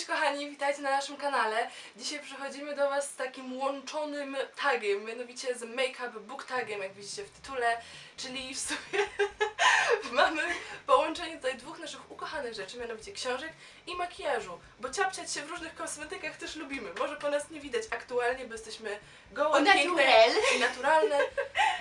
Cześć kochani, witajcie na naszym kanale. Dzisiaj przychodzimy do Was z takim łączonym tagiem, mianowicie z Make-up Book Tagiem, jak widzicie w tytule, czyli w sumie mamy połączenie tutaj dwóch naszych ukochanych rzeczy, mianowicie książek i makijażu, bo ciapciać się w różnych kosmetykach też lubimy. Może po nas nie widać aktualnie, bo jesteśmy gołe, piękne i naturalne.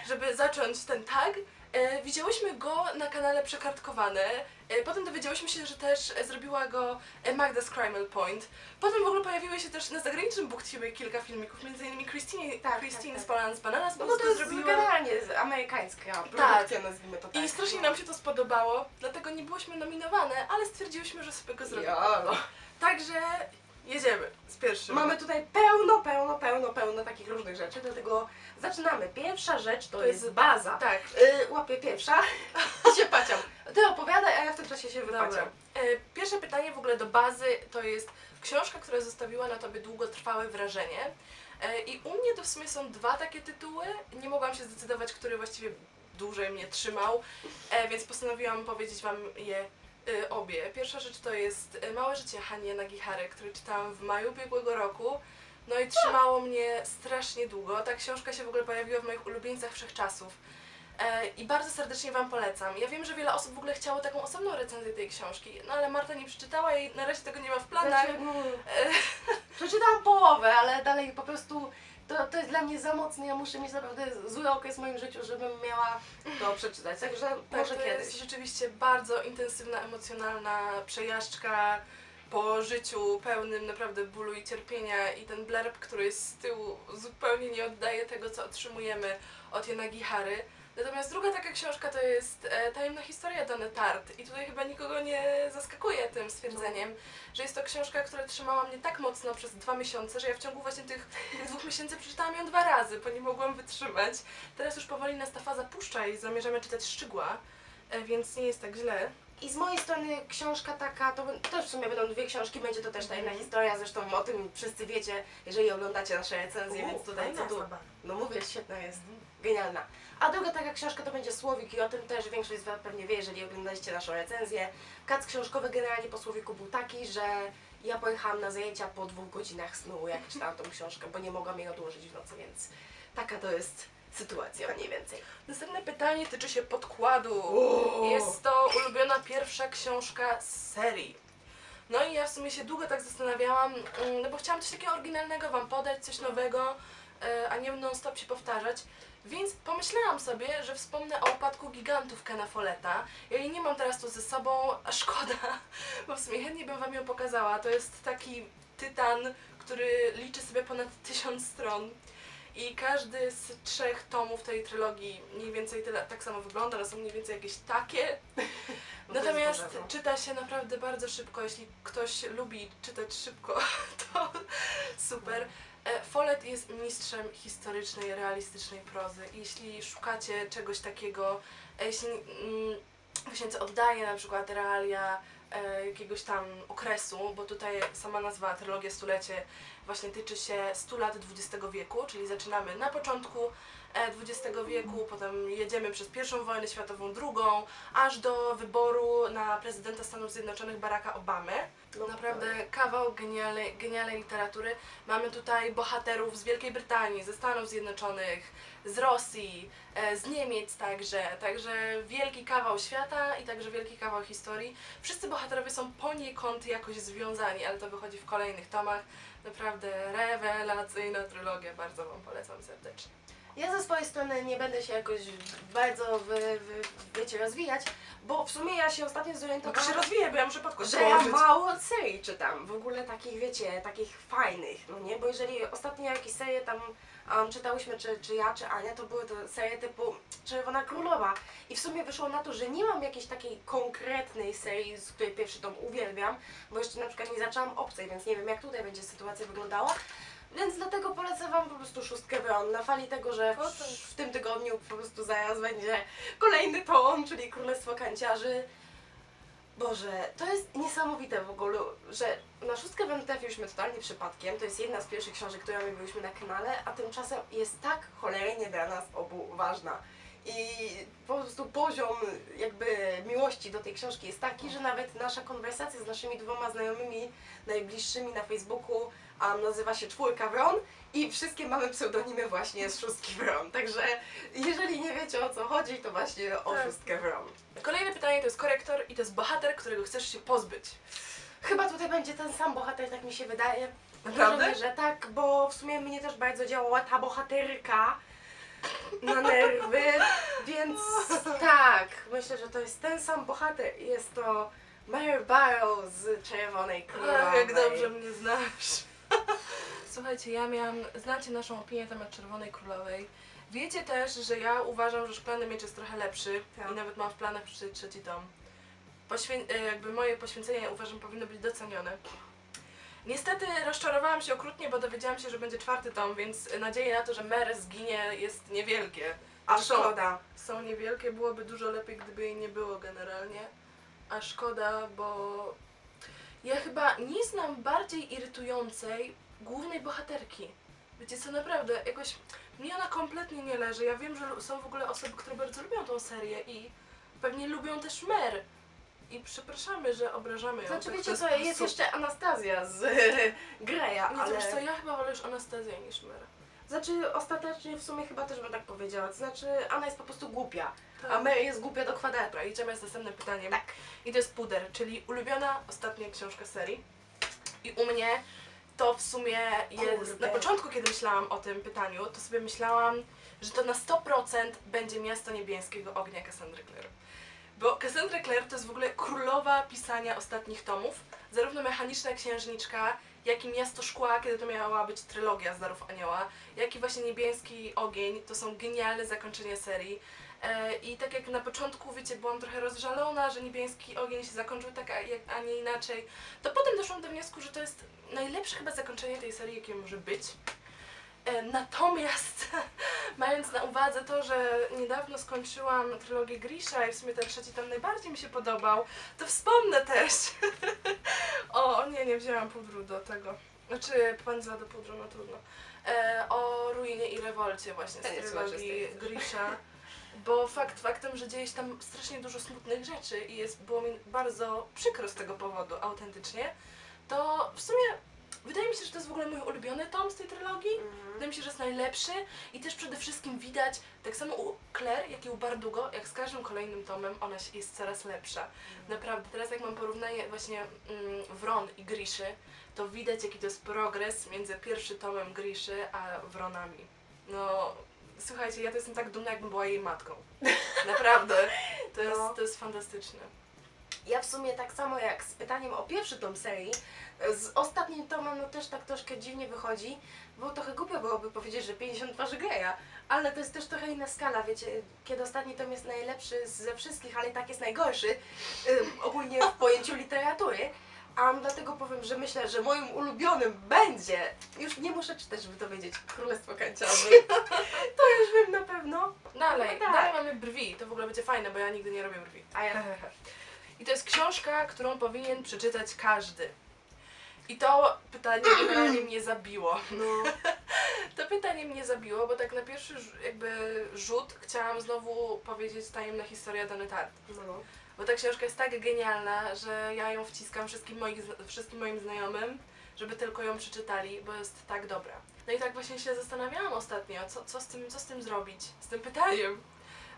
Żeby zacząć ten tag, e, widziałyśmy go na kanale Przekartkowane. E, potem dowiedziałyśmy się, że też zrobiła go e, Magda z Criminal Point. Potem w ogóle pojawiły się też na zagranicznym BookTube kilka filmików, między innymi Christine, Tak, Christine tak, z tak. Balance Bananas, No bo to jest zrobiła. generalnie z- amerykańska produkcja, nazwijmy to tak. I strasznie nam się to spodobało, dlatego nie byłyśmy nominowane, ale stwierdziłyśmy, że sobie go zrobimy. Jolo. Także jedziemy z pierwszym. Mamy tutaj pełno, pełno, pełno, pełno takich różnych rzeczy, dlatego zaczynamy. Pierwsza rzecz to, To jest, jest- baza. Tak. Y, łapię pierwsza się paciam. Ty opowiadaj, a ja w tym czasie się wypaciam. E, Pierwsze pytanie w ogóle do bazy to jest książka, która zostawiła na tobie długotrwałe wrażenie. E, I u mnie to w sumie są dwa takie tytuły. Nie mogłam się zdecydować, który właściwie dłużej mnie trzymał, e, więc postanowiłam powiedzieć wam je obie. Pierwsza rzecz to jest e, Małe życie Hanie Nagihary, który czytałam w maju ubiegłego roku. No i trzymało mnie strasznie długo. Ta książka się w ogóle pojawiła w moich ulubieńcach wszechczasów. E, I bardzo serdecznie Wam polecam. Ja wiem, że wiele osób w ogóle chciało taką osobną recenzję tej książki, no ale Marta nie przeczytała i na razie tego nie ma w planach. Znaczy, mm, E, przeczytałam połowę, ale dalej po prostu to, to jest dla mnie za mocne. Ja muszę mieć naprawdę zły okres w moim życiu, żebym miała to przeczytać. Także tak, może to kiedyś. jest rzeczywiście bardzo intensywna, emocjonalna przejażdżka po życiu pełnym naprawdę bólu i cierpienia i ten blerb, który jest z tyłu zupełnie nie oddaje tego, co otrzymujemy od Janagi Hary. Natomiast druga taka książka to jest e, Tajemna historia Dany Tart i tutaj chyba nikogo nie zaskakuje tym stwierdzeniem, że jest to książka, która trzymała mnie tak mocno przez dwa miesiące, że ja w ciągu właśnie tych, dwóch miesięcy przeczytałam ją dwa razy, bo nie mogłam wytrzymać. Teraz już powoli nas ta faza puszcza i zamierzamy czytać Szczygła, e, więc nie jest tak źle. I z mojej strony książka taka, to też w sumie będą dwie książki, będzie to też tajna historia, zresztą o tym wszyscy wiecie, jeżeli oglądacie nasze recenzje, więc tutaj co tu... No mówię, świetna jest, genialna. A druga taka książka to będzie Słowik i o tym też większość z Was pewnie wie, jeżeli oglądaliście naszą recenzję. Kac książkowy generalnie po Słowiku był taki, że ja pojechałam na zajęcia po dwóch godzinach snu, jak czytałam tą książkę, bo nie mogłam jej odłożyć w nocy, więc taka to jest sytuacja mniej więcej. Następne pytanie tyczy się podkładu. O! Jest to ulubiona pierwsza książka z serii. No i ja w sumie się długo tak zastanawiałam, mm, no bo chciałam coś takiego oryginalnego Wam podać, coś nowego, e, a nie non-stop się powtarzać. Więc pomyślałam sobie, że wspomnę o upadku gigantów Kena Folletta. Ja jej nie mam teraz tu ze sobą, a szkoda, bo w sumie chętnie bym Wam ją pokazała. To jest taki tytan, który liczy sobie ponad tysiąc stron. I każdy z trzech tomów tej trylogii mniej więcej tyle, tak samo wygląda, one są mniej więcej jakieś takie. No Natomiast czyta się naprawdę bardzo szybko. Jeśli ktoś lubi czytać szybko, to super. E, Follett jest mistrzem historycznej, realistycznej prozy. Jeśli szukacie czegoś takiego, jeśli mm, właśnie co oddaje na przykład realia jakiegoś tam okresu, bo tutaj sama nazwa Trylogia Stulecie właśnie tyczy się 100 lat XX wieku, czyli zaczynamy na początku e, XX wieku, potem jedziemy przez pierwszą wojnę światową, drugą, aż do wyboru na prezydenta Stanów Zjednoczonych Baracka Obamy. No, Naprawdę kawał genialnej, genialnej literatury. Mamy tutaj bohaterów z Wielkiej Brytanii, ze Stanów Zjednoczonych, z Rosji, e, z Niemiec także. Także wielki kawał świata i także wielki kawał historii. Wszyscy bohaterowie są poniekąd jakoś związani, ale to wychodzi w kolejnych tomach. Naprawdę rewelacyjna trylogia, bardzo Wam polecam serdecznie. Ja ze swojej strony nie będę się jakoś bardzo, wy, wy, wiecie, rozwijać, bo w sumie ja się ostatnio zorientowałam, rozwija, bo ja muszę podkład że ja mało serii czytam, w ogóle takich, wiecie, takich fajnych, no nie? Bo jeżeli ostatnio jakieś serie tam um, czytałyśmy, czy, czy ja, czy Ania, to były to serie typu Czerwona Królowa i w sumie wyszło na to, że nie mam jakiejś takiej konkretnej serii, z której pierwszy tom uwielbiam, bo jeszcze na przykład nie zaczęłam Obcej, więc nie wiem jak tutaj będzie sytuacja wyglądała. Więc dlatego polecam Wam po prostu szóstkę Wron na fali tego, że w, w tym tygodniu po prostu zaraz będzie kolejny tom, czyli Królestwo Kanciarzy. Boże, to jest niesamowite w ogóle, że na szóstkę Wron trafiłyśmy totalnie przypadkiem. To jest jedna z pierwszych książek, które omówiłyśmy na kanale, a tymczasem jest tak cholernie dla nas obu ważna. I po prostu poziom jakby miłości do tej książki jest taki, że nawet nasza konwersacja z naszymi dwoma znajomymi najbliższymi na Facebooku a nazywa się Czwórka Wron i wszystkie mamy pseudonimy właśnie z Szóstki Wron. Także jeżeli nie wiecie o co chodzi, to właśnie o Tak. Szóstkę Wron. Kolejne pytanie to jest korektor i to jest bohater, którego chcesz się pozbyć. Chyba tutaj będzie ten sam bohater, tak mi się wydaje. Naprawdę? Może, że tak, bo w sumie mnie też bardzo działała ta bohaterka na nerwy, więc tak, myślę, że to jest ten sam bohater. Jest to Mary Barrow z Czerwonej Królowej. Ach, jak dobrze mnie znasz. Słuchajcie, ja miałam, znacie naszą opinię na temat Czerwonej Królowej. Wiecie też, że ja uważam, że Szklany Miecz jest trochę lepszy Tak. i nawet mam w planach przeczytać trzeci tom. Poświę- e, jakby moje poświęcenie uważam powinno być docenione. Niestety rozczarowałam się okrutnie, bo dowiedziałam się, że będzie czwarty tom, więc nadzieje na to, że Mary zginie jest niewielkie. A Zresztą szkoda. są niewielkie, byłoby dużo lepiej, gdyby jej nie było generalnie. A szkoda, bo ja chyba nie znam bardziej irytującej głównej bohaterki. Wiecie co, naprawdę, jakoś mnie ona kompletnie nie leży. Ja wiem, że są w ogóle osoby, które bardzo lubią tą serię i pewnie lubią też Mer. I przepraszamy, że obrażamy ją. Znaczy tak wiecie co, jest jeszcze Anastazja z Greya, Nie, to ale... co, ja chyba wolę już Anastazję niż Mer. Znaczy ostatecznie w sumie chyba też bym tak powiedziała. Znaczy Anna jest po prostu głupia, Tak. a Mary jest głupia do kwadratu. Dobra, idziemy z następnym pytaniem. Tak. I to jest Puder, czyli ulubiona ostatnia książka serii. I u mnie to w sumie jest. Kurde. Na początku, kiedy myślałam o tym pytaniu, to sobie myślałam, że to na 100% będzie Miasto Niebieskiego Ognia Cassandry Clare. Bo Cassandra Clare to jest w ogóle królowa pisania ostatnich tomów. Zarówno Mechaniczna Księżniczka, jak i Miasto Szkła, kiedy to miała być trylogia z Darów Anioła, jak i właśnie Niebieski Ogień. To są genialne zakończenie serii. E, I tak jak na początku, wiecie, byłam trochę rozżalona, że niebieski ogień się zakończył tak, a nie inaczej, to potem doszłam do wniosku, że to jest najlepsze chyba zakończenie tej serii, jakie może być. E, natomiast, mając na uwadze to, że niedawno skończyłam trylogię Grisha i w sumie ten trzeci tam najbardziej mi się podobał, to wspomnę też. o, nie, nie wzięłam pudru do tego. Znaczy, pędzla do pudru, no trudno. E, o ruinie i rewolcie właśnie z trylogii Grisha. Bo fakt faktem, że dzieje się tam strasznie dużo smutnych rzeczy i jest, było mi bardzo przykro z tego powodu, autentycznie, to w sumie wydaje mi się, że to jest w ogóle mój ulubiony tom z tej trylogii. Mhm. Wydaje mi się, że jest najlepszy i też przede wszystkim widać, tak samo u Claire, jak i u Bardugo, jak z każdym kolejnym tomem ona się- jest coraz lepsza. Naprawdę, teraz jak mam porównanie właśnie mm, Wron i Griszy, to widać jaki to jest progres między pierwszym tomem Griszy a Wronami. No, słuchajcie, ja to jestem tak dumna, jakbym była jej matką. Naprawdę, to jest, No. to jest fantastyczne. Ja w sumie tak samo jak z pytaniem o pierwszy tom serii, z ostatnim tomem no też tak troszkę dziwnie wychodzi, bo trochę głupio byłoby powiedzieć, że 50 twarzy Greya, ale to jest też trochę inna skala, wiecie, kiedy ostatni tom jest najlepszy ze wszystkich, ale i tak jest najgorszy, ogólnie w pojęciu literatury. A dlatego powiem, że myślę, że moim ulubionym będzie, już nie muszę czytać, żeby to wiedzieć, Królestwo Kanciarzy. to już wiem na pewno. Dalej, No tak. dalej mamy brwi, to w ogóle będzie fajne, bo ja nigdy nie robię brwi. A ja I to jest książka, którą powinien przeczytać każdy. I to pytanie generalnie mnie zabiło. no, To pytanie mnie zabiło, bo tak na pierwszy jakby rzut chciałam znowu powiedzieć tajemna historia Dany Tart. no. Bo ta książka jest tak genialna, że ja ją wciskam wszystkim, moich, wszystkim moim znajomym, żeby tylko ją przeczytali, bo jest tak dobra. No i tak właśnie się zastanawiałam ostatnio, co, co, z, tym, co z tym zrobić, z tym pytaniem.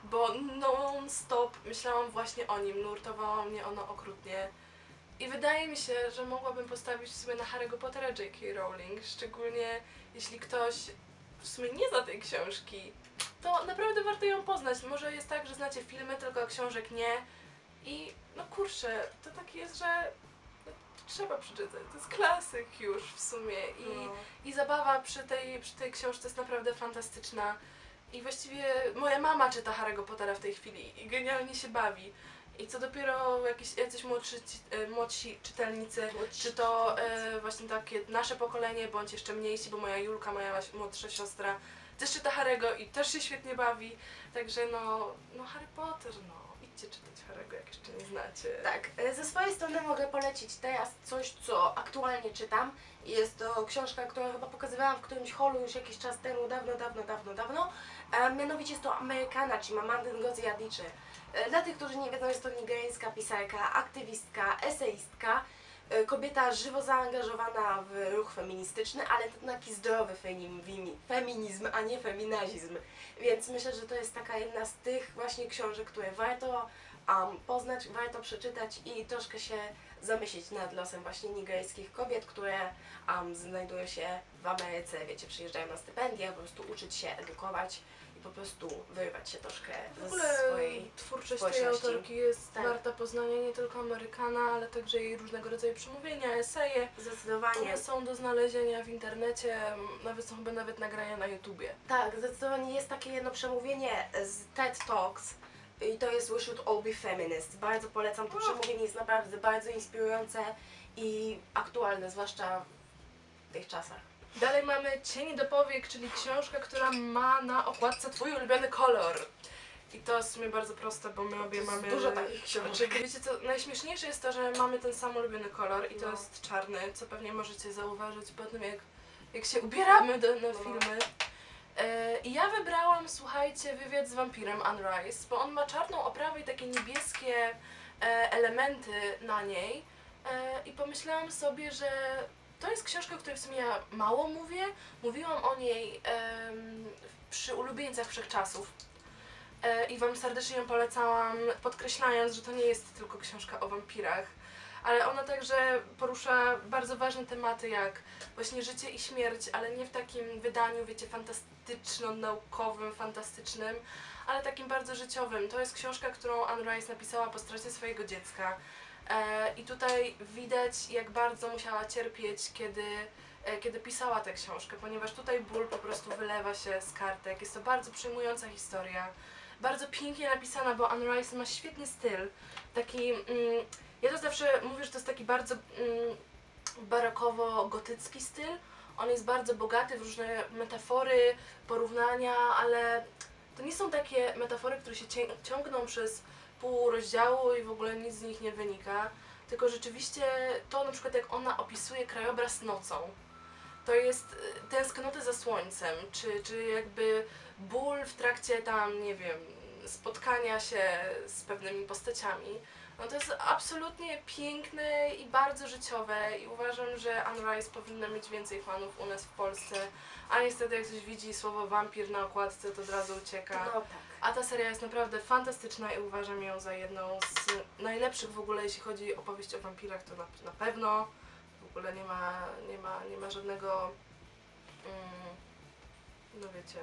Bo non-stop myślałam właśnie o nim, nurtowało mnie ono okrutnie. I wydaje mi się, że mogłabym postawić sobie na Harry'ego Pottera J.K. Rowling, szczególnie jeśli ktoś w sumie nie zna tej książki, to naprawdę warto ją poznać. Może jest tak, że znacie filmy, tylko książek nie. I no kurczę, to tak jest, że no, trzeba przeczytać. To jest klasyk już w sumie. I, no. i zabawa przy tej, przy tej książce jest naprawdę fantastyczna. I właściwie moja mama czyta Harry'ego Pottera w tej chwili i genialnie się bawi. I co dopiero jakieś, jacyś młodsi, ci- e, młodsi czytelnicy, czy to e, właśnie takie nasze pokolenie, bądź jeszcze mniejsi, bo moja Julka, moja młodsza siostra, też czyta Harry'ego i też się świetnie bawi. Także no, no Harry Potter, no. Idźcie czytać Harego, jak jeszcze nie znacie. Tak, e, ze swojej strony mogę polecić teraz coś, co aktualnie czytam. Jest to książka, którą chyba pokazywałam w którymś holu już jakiś czas temu, dawno, dawno, dawno, dawno. Mianowicie jest to Amerykana, czyli Mamandy Ngozi. E, dla tych, którzy nie wiedzą, jest to nigeryjska pisarka, aktywistka, eseistka. E, kobieta żywo zaangażowana w ruch feministyczny, ale to taki zdrowy feminizm, a nie feminazizm. Więc myślę, że to jest taka jedna z tych właśnie książek, które warto um, poznać, warto przeczytać i troszkę się zamyślić nad losem właśnie nigeryjskich kobiet, które um, znajdują się w Ameryce, wiecie, przyjeżdżają na stypendia, po prostu uczyć się, edukować po prostu wyrwać się troszkę W ogóle ze swojej... twórczość tej społeczności. autorki jest Tak. warta poznania nie tylko Amerykana, ale także jej różnego rodzaju przemówienia, eseje. Zdecydowanie. One są do znalezienia w internecie, nawet są chyba nawet nagrania na YouTubie. Tak, zdecydowanie jest takie jedno przemówienie z TED Talks i to jest We Should All Be Feminists. Bardzo polecam, to przemówienie jest naprawdę bardzo inspirujące i aktualne, zwłaszcza w tych czasach. Dalej mamy Cień do powiek, czyli książka, która ma na okładce Twój ulubiony kolor. I to jest w sumie bardzo proste, bo my obie mamy... dużo takich książek. Znaczy, wiecie co, najśmieszniejsze jest to, że mamy ten sam ulubiony kolor i to No. jest czarny, co pewnie możecie zauważyć po tym, jak, jak się ubieramy do, na No. filmy. E, I ja wybrałam, słuchajcie, wywiad z wampirem Anne Rice, bo on ma czarną oprawę i takie niebieskie e, elementy na niej. E, I pomyślałam sobie, że to jest książka, o której w sumie ja mało mówię. Mówiłam o niej przy ulubieńcach wszechczasów. E, I Wam serdecznie ją polecałam, podkreślając, że to nie jest tylko książka o wampirach, ale ona także porusza bardzo ważne tematy, jak właśnie życie i śmierć, ale nie w takim wydaniu, wiecie, fantastyczno-naukowym, fantastycznym, ale takim bardzo życiowym. To jest książka, którą Anne Rice napisała po stracie swojego dziecka. E, I tutaj widać, jak bardzo musiała cierpieć, kiedy, e, kiedy pisała tę książkę, ponieważ tutaj ból po prostu wylewa się z kartek. Jest to bardzo przejmująca historia. Bardzo pięknie napisana, bo Anne Rice ma świetny styl. Taki. Mm, ja to zawsze mówię, że to jest taki bardzo mm, barokowo-gotycki styl. On jest bardzo bogaty w różne metafory, porównania, ale to nie są takie metafory, które się ciągną przez pół rozdziału i w ogóle nic z nich nie wynika. Tylko rzeczywiście to na przykład jak ona opisuje krajobraz nocą, to jest y, tęsknoty za słońcem, czy, czy jakby ból w trakcie tam, nie wiem, spotkania się z pewnymi postaciami. No to jest absolutnie piękne i bardzo życiowe i uważam, że Anne Rice powinna mieć więcej fanów u nas w Polsce, a niestety jak ktoś widzi słowo wampir na okładce, to od razu ucieka. No tak. A ta seria jest naprawdę fantastyczna i uważam ją za jedną z najlepszych w ogóle, jeśli chodzi o opowieść o wampirach, to na, na pewno w ogóle nie ma, nie ma, nie ma żadnego, mm, no wiecie,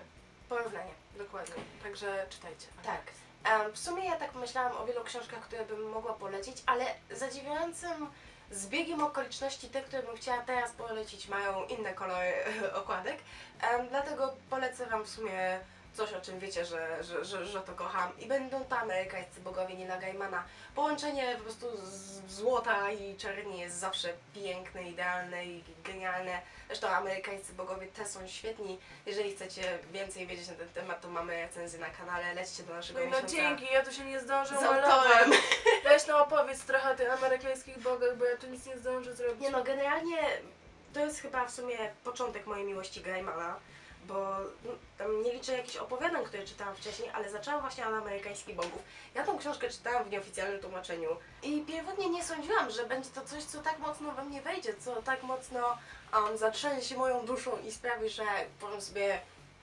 Porównanie. dokładnie. Także czytajcie. Tak. Em, w sumie ja tak myślałam o wielu książkach, które bym mogła polecić, ale zadziwiającym zbiegiem okoliczności te, które bym chciała teraz polecić, mają inne kolory okładek. Em, dlatego polecę Wam w sumie coś, o czym wiecie, że, że, że, że to kocham. I będą to amerykańscy bogowie Nila Gaimana. Połączenie po prostu z złota i czerni jest zawsze piękne, idealne i genialne. Zresztą amerykańscy bogowie też są świetni. Jeżeli chcecie więcej wiedzieć na ten temat, to mamy recenzję na kanale. Lećcie do naszego No, no miesiąca dzięki, ja tu się nie zdążę z autorem. Weź no opowiedz trochę o tych amerykańskich bogach, bo ja tu nic nie zdążę zrobić. Nie no, generalnie to jest chyba w sumie początek mojej miłości Gaimana, bo no, tam nie liczę jakichś opowiadań, które czytałam wcześniej, ale zaczęłam właśnie od amerykańskich bogów. Ja tą książkę czytałam w nieoficjalnym tłumaczeniu i pierwotnie nie sądziłam, że będzie to coś, co tak mocno we mnie wejdzie, co tak mocno um, zatrzęsie moją duszą i sprawi, że powiem sobie,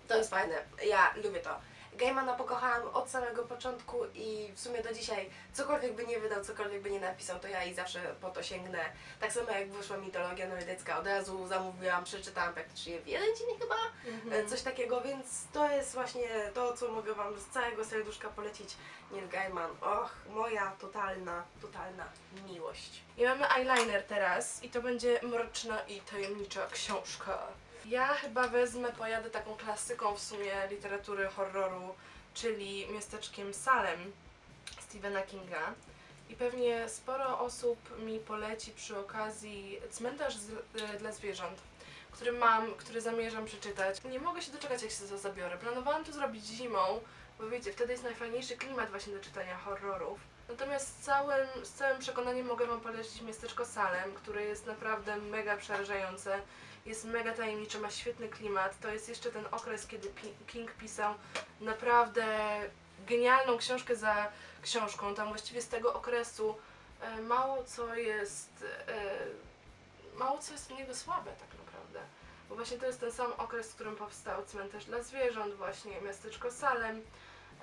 to jest fajne, ja lubię to. Gaimana pokochałam od samego początku i w sumie do dzisiaj cokolwiek by nie wydał, cokolwiek by nie napisał, to ja i zawsze po to sięgnę. Tak samo jak wyszła mitologia nordycka, od razu zamówiłam, przeczytałam praktycznie w jeden dzień chyba, Mhm. e, coś takiego, więc to jest właśnie to, co mogę Wam z całego serduszka polecić. Neil Gaiman, och, moja totalna, totalna miłość. I mamy eyeliner teraz i to będzie mroczna i tajemnicza książka. Ja chyba wezmę, pojadę taką klasyką w sumie literatury horroru, czyli miasteczkiem Salem Stephena Kinga. I pewnie sporo osób mi poleci przy okazji cmentarz z, e, dla zwierząt, który mam, który zamierzam przeczytać. Nie mogę się doczekać, jak się to zabiorę. Planowałam to zrobić zimą, bo wiecie, wtedy jest najfajniejszy klimat właśnie do czytania horrorów. Natomiast z całym, z całym przekonaniem mogę Wam polecić miasteczko Salem, które jest naprawdę mega przerażające. Jest mega tajemnicze, ma świetny klimat. To jest jeszcze ten okres, kiedy King pisał naprawdę genialną książkę za książką. Tam właściwie z tego okresu e, mało co jest e, mało co jest u niego słabe tak naprawdę. Bo właśnie to jest ten sam okres, w którym powstał cmentarz dla zwierząt, właśnie miasteczko Salem.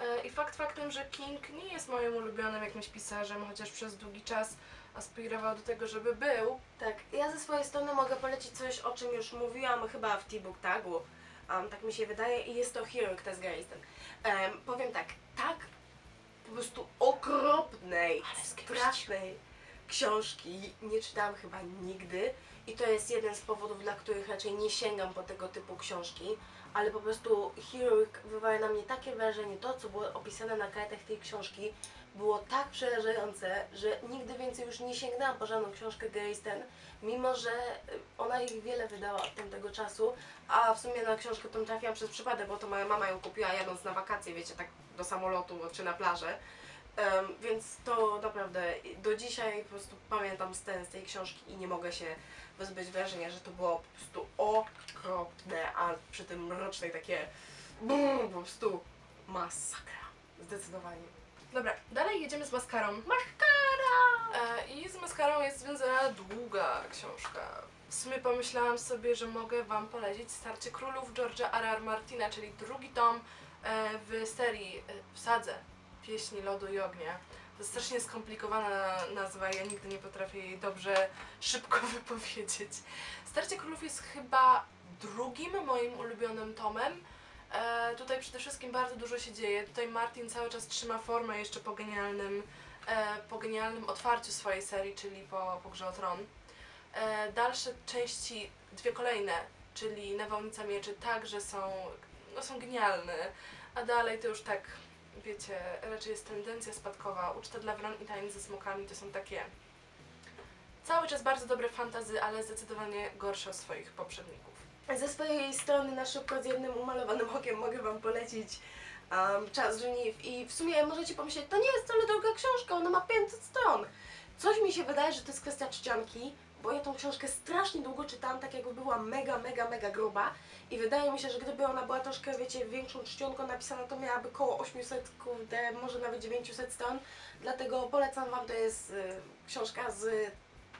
E, I fakt faktem, że King nie jest moim ulubionym jakimś pisarzem, chociaż przez długi czas aspirował do tego, żeby był. Tak, ja ze swojej strony mogę polecić coś, o czym już mówiłam chyba w T-Book Tagu. Um, tak mi się wydaje i jest to Heroic Test Garrison. Um, powiem tak, tak po prostu okropnej, strasznej książki nie czytałam chyba nigdy i to jest jeden z powodów, dla których raczej nie sięgam po tego typu książki, ale po prostu Heroic wywarła na mnie takie wrażenie, to co było opisane na kartach tej książki było tak przerażające, że nigdy więcej już nie sięgnęłam po żadną książkę Grayston, mimo że ona ich wiele wydała od tamtego czasu, a w sumie na książkę tą trafiłam przez przypadek, bo to moja mama ją kupiła jadąc na wakacje, wiecie, tak do samolotu czy na plażę. Em, więc to naprawdę do dzisiaj po prostu pamiętam scenę z tej książki i nie mogę się wyzbyć wrażenia, że to było po prostu okropne, a przy tym mroczne i takie brrr, po prostu masakra. Zdecydowanie. Dobra, dalej jedziemy z maskarą. Maskara! E, I z maskarą jest związana długa książka. W sumie pomyślałam sobie, że mogę Wam polecić Starcie Królów George'a R. R. Martina, czyli drugi tom e, w serii e, w sadze Pieśni Lodu i Ognia. To jest strasznie skomplikowana nazwa, ja nigdy nie potrafię jej dobrze, szybko wypowiedzieć. Starcie Królów jest chyba drugim moim ulubionym tomem. E, tutaj przede wszystkim bardzo dużo się dzieje. Tutaj Martin cały czas trzyma formę jeszcze po genialnym e, po genialnym otwarciu swojej serii, czyli po, po Grze o Tron. E, dalsze części, dwie kolejne, czyli Nawałnica Mieczy, także są, no, są genialne, a dalej to już tak, wiecie, raczej jest tendencja spadkowa. Uczta dla Wron i Tańc ze Smokami to są takie cały czas bardzo dobre fantazy, ale zdecydowanie gorsze od swoich poprzedników. Ze swojej strony na szybko z jednym umalowanym okiem mogę Wam polecić um, Czas żniw i w sumie możecie pomyśleć, to nie jest wcale droga książka, ona ma 500 stron. Coś mi się wydaje, że to jest kwestia czcionki, bo ja tą książkę strasznie długo czytałam, tak jakby była mega, mega, mega gruba. I wydaje mi się, że gdyby ona była troszkę, wiecie, większą czcionką napisana, to miałaby koło 800, kurde, może nawet 900 stron, dlatego polecam Wam, to jest y, książka z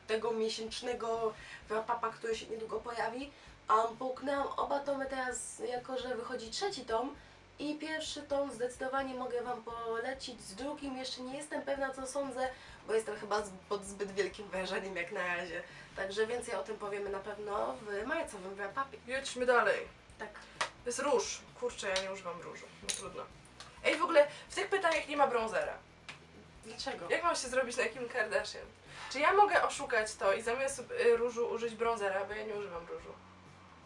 tego miesięcznego wrap-upa, który się niedługo pojawi. Um, połknęłam oba tomy teraz, jako że wychodzi trzeci tom. I pierwszy tom zdecydowanie mogę Wam polecić, z drugim jeszcze nie jestem pewna co sądzę, bo jestem chyba pod zbyt wielkim wrażeniem jak na razie. Także więcej o tym powiemy na pewno w marcowym wrap-upie. Jedźmy dalej. Tak. To jest róż. Kurczę, ja nie używam różu. No trudno. Ej, w ogóle w tych pytaniach nie ma brązera. Dlaczego? Jak mam się zrobić na Kim Kardashian? Czy ja mogę oszukać to i zamiast y, różu użyć brązera, bo ja nie używam różu.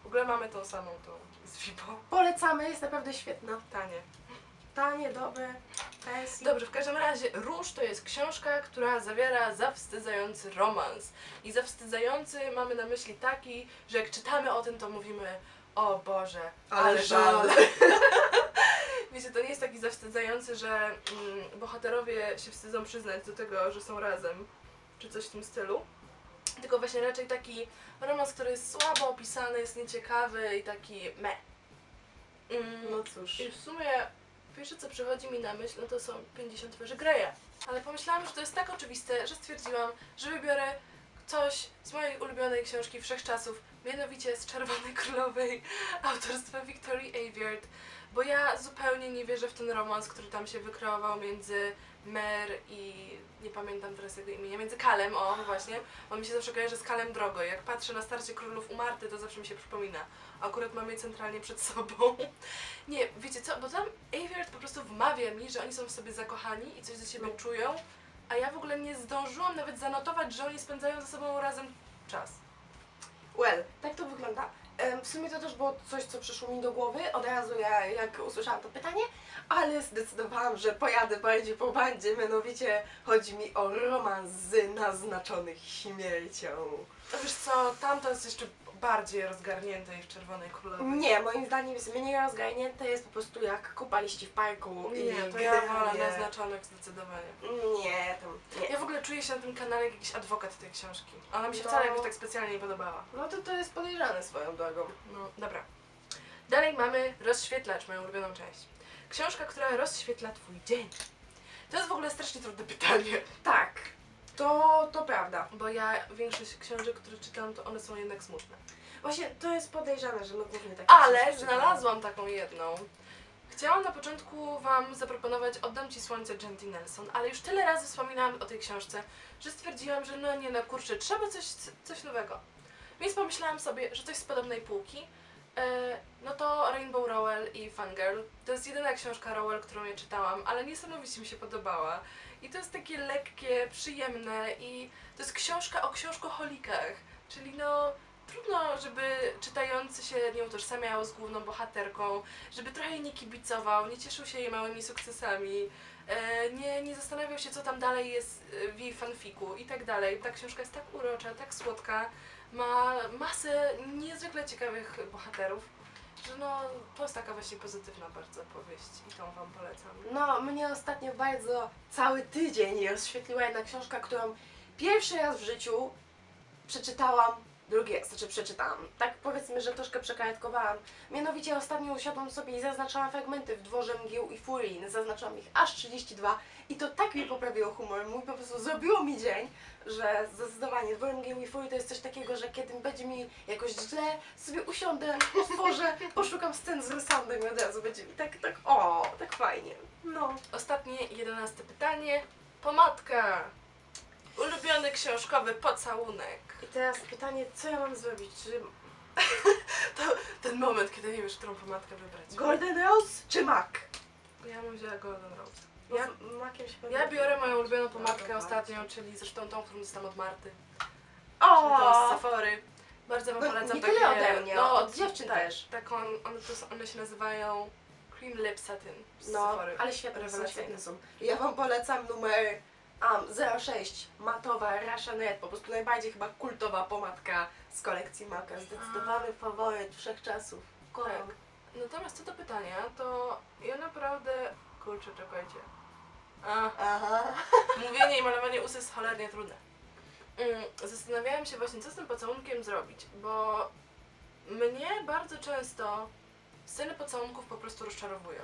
W ogóle mamy tą samą tą z Vipo. Polecamy, jest naprawdę świetna. Tanie. Tanie, dobre, pensji. Dobrze, w każdym razie Róż to jest książka, która zawiera zawstydzający romans. I zawstydzający mamy na myśli taki, że jak czytamy o tym, to mówimy o Boże, ale, żal. Wiecie, to nie jest taki zawstydzający, że mm, bohaterowie się wstydzą przyznać do tego, że są razem, czy coś w tym stylu. Tylko właśnie raczej taki romans, który jest słabo opisany, jest nieciekawy i taki me. Mm, No cóż. I w sumie pierwsze co przychodzi mi na myśl, no to są 50 twarzy Greya. Ale pomyślałam, że to jest tak oczywiste, że stwierdziłam, że wybiorę coś z mojej ulubionej książki wszechczasów, mianowicie z Czerwonej Królowej autorstwa Victorii Aveyard, bo ja zupełnie nie wierzę w ten romans, który tam się wykreował między Mer i nie pamiętam teraz jego imienia, między Kalem, o właśnie, on mi się zawsze kojarzy z Kalem Drogo. Jak patrzę na starcie królów u Marty, to zawsze mi się przypomina. Akurat mam je centralnie przed sobą. Nie, wiecie co, bo tam Aveyard po prostu wmawia mi, że oni są w sobie zakochani i coś do siebie No. czują, a ja w ogóle nie zdążyłam nawet zanotować, że oni spędzają ze sobą razem czas. Well, tak to wygląda. W sumie to też było coś, co przyszło mi do głowy od razu, ja, jak usłyszałam to pytanie, ale zdecydowałam, że pojadę bardziej po bandzie, mianowicie chodzi mi o romans z naznaczonych śmiercią. To wiesz co, tamto jest jeszcze bardziej rozgarnięte i w Czerwonej Królowej. Nie, moim zdaniem jest mniej rozgarnięte, jest po prostu jak kupa liści w parku. i Nie, to ja wolę generalnie- naznaczonych zdecydowanie. Nie, tam nie. Ja w ogóle czuję się na tym kanale jak jakiś adwokat tej książki. Ona mi się No. wcale jakoś tak specjalnie nie podobała. No to to jest podejrzane swoją drogą. No, dobra. Dalej mamy rozświetlacz, moją ulubioną część. Książka, która rozświetla twój dzień. To jest w ogóle strasznie trudne pytanie, Tak, to, to prawda. bo ja większość książek, które czytam, to one są jednak smutne. Właśnie to jest podejrzane, że my głównie takie Ale książki znalazłam taką jedną. Chciałam na początku Wam zaproponować Oddam Ci Słońce Genty Nelson, ale już tyle razy wspominałam o tej książce, że stwierdziłam, że no nie no kurczę, trzeba coś, coś nowego. Więc pomyślałam sobie, że coś z podobnej półki. No to Rainbow Rowell i Fangirl. To jest jedyna książka Rowell, którą ja czytałam, ale niesamowicie mi się podobała. I to jest takie lekkie, przyjemne i to jest książka o książkoholikach. Czyli no trudno, żeby czytający się nie utożsamiał z główną bohaterką, żeby trochę jej nie kibicował, nie cieszył się jej małymi sukcesami, e, nie, nie zastanawiał się, co tam dalej jest e, w jej fanfiku i tak dalej. Ta książka jest tak urocza, tak słodka, ma masę niezwykle ciekawych bohaterów, no, to jest taka właśnie pozytywna bardzo powieść i tą Wam polecam. No, mnie ostatnio bardzo cały tydzień rozświetliła jedna książka, którą pierwszy raz w życiu przeczytałam, drugi raz, znaczy przeczytałam. Tak powiedzmy, że troszkę przekartkowałam. Mianowicie ostatnio usiadłam sobie i zaznaczałam fragmenty w Dworze Mgieł i Furii. Zaznaczyłam ich aż 32 i to tak mi poprawiło humor. Mój po prostu zrobiło mi dzień, że zdecydowanie Dwór Mgieł i Furii to jest coś takiego, że kiedy będzie mi jakoś źle, sobie usiądę, otworzę, poszukam scen z Rysandem i od razu będzie mi tak, tak, o, tak fajnie. No. Ostatnie, jedenaste pytanie. Pomadka. Ulubiony książkowy pocałunek. I teraz pytanie, co ja mam zrobić? Czy To ten moment, kiedy nie wiesz, którą pomadkę wybrać. Golden Rose czy Mac? Ja bym wzięła Golden Rose. Ja, Ja, Maciem się pewnie- ja biorę moją ulubioną pomadkę Dobra, ostatnią, czyli zresztą tą, którą dostałam od Marty. O! Tą z Sephory. Bardzo wam No, polecam takie... tyle ode mnie, no, od dziewczyn tak, też. Taką, one, to, one się nazywają Cream Lip Satin z No, Sephory. ale świetne są, świetne są. Ja wam polecam numer um, 06, matowa Russian Red, po prostu najbardziej chyba kultowa pomadka z kolekcji Maca. Zdecydowany faworyt wszechczasów. Kocham. Tak. Natomiast co do pytania, to ja naprawdę... Kurczę, czekajcie. A, Aha. Mówienie i malowanie ust jest cholernie trudne. Mm, Zastanawiałam się właśnie, co z tym pocałunkiem zrobić, bo mnie bardzo często sceny pocałunków po prostu rozczarowują.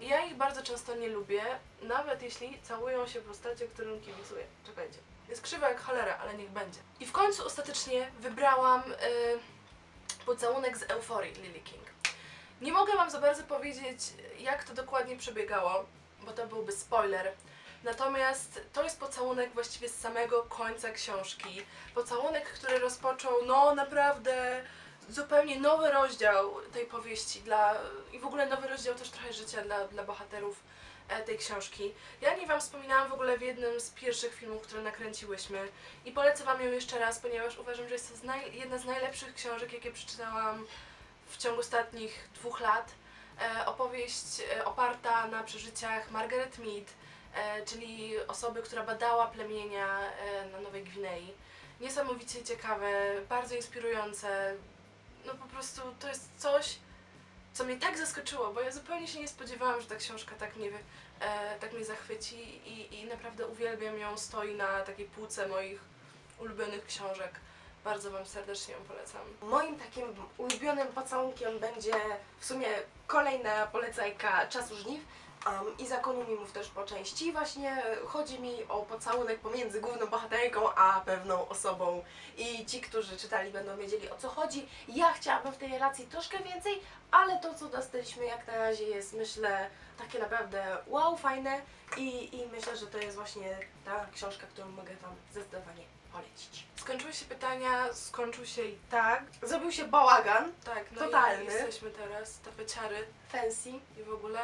I ja ich bardzo często nie lubię, nawet jeśli całują się postacie, którym kibicuję. Czekajcie. Jest krzywa jak cholera, ale niech będzie. I w końcu ostatecznie wybrałam y, pocałunek z euforii Lily King. Nie mogę Wam za bardzo powiedzieć, jak to dokładnie przebiegało, bo to byłby spoiler. Natomiast to jest pocałunek właściwie z samego końca książki. Pocałunek, który rozpoczął, no naprawdę, zupełnie nowy rozdział tej powieści dla, i w ogóle nowy rozdział też trochę życia dla, dla bohaterów e, tej książki. Ja nie Wam wspominałam w ogóle w jednym z pierwszych filmów, które nakręciłyśmy i polecę Wam ją jeszcze raz, ponieważ uważam, że jest to z naj, jedna z najlepszych książek, jakie przeczytałam w ciągu ostatnich dwóch lat. E, opowieść e, oparta na przeżyciach Margaret Mead, czyli osoby, która badała plemienia na Nowej Gwinei. Niesamowicie ciekawe, bardzo inspirujące. No po prostu to jest coś, co mnie tak zaskoczyło, bo ja zupełnie się nie spodziewałam, że ta książka tak mnie, e, tak mnie zachwyci i, i naprawdę uwielbiam ją, stoi na takiej półce moich ulubionych książek. Bardzo Wam serdecznie ją polecam. Moim takim ulubionym pocałunkiem będzie w sumie kolejna polecajka Czasu Żniw um, i Zakonu Mimów też po części. Właśnie chodzi mi o pocałunek pomiędzy główną bohaterką a pewną osobą i ci, którzy czytali będą wiedzieli o co chodzi. Ja chciałabym w tej relacji troszkę więcej, ale to co dostaliśmy jak na razie jest myślę takie naprawdę wow, fajne i, i myślę, że to jest właśnie ta książka, którą mogę Wam zdecydowanie polecić. Skończyły się pytania, skończył się i tak. Zrobił się bałagan, Tak, no Totalny. i jesteśmy teraz, tapeciary fancy. i w ogóle.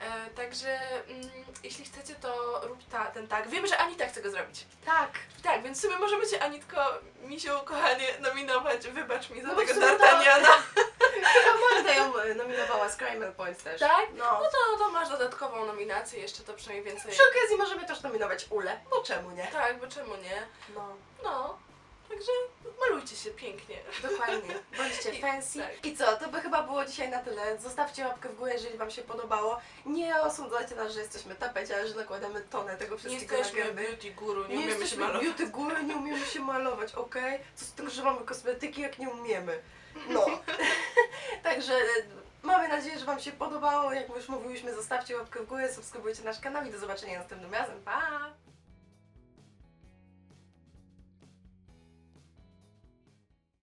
E, także mm, jeśli chcecie, to rób ta, ten tak. Wiem, że Anita chce go zrobić. Tak, Tak, więc w sumie możemy Cię, Anitko, misiu, kochanie, nominować. Wybacz mi za No bo w tego sumie to- D'Artagnana. chyba Magda ją e, nominowała z Crime Points też. Tak? No. No to, to masz dodatkową nominację, jeszcze to przynajmniej więcej. Przy okazji możemy też nominować Ule, bo czemu nie? Tak, bo czemu nie? No. No, Także malujcie się pięknie. Dokładnie, bądźcie fancy. tak. I co, to by chyba było dzisiaj na tyle. Zostawcie łapkę w górę, jeżeli Wam się podobało. Nie osądzajcie nas, że jesteśmy tapecie, że nakładamy tonę tego Nie wszystkiego na jesteśmy beauty guru, nie, Nie umiemy się malować. beauty góry, nie umiemy się malować, okej? Co z tego, że mamy kosmetyki, jak nie umiemy. No. Także e, mamy nadzieję, że Wam się podobało. Jak już mówiłyśmy, zostawcie łapkę w górę, subskrybujcie nasz kanał i do zobaczenia następnym razem. Pa!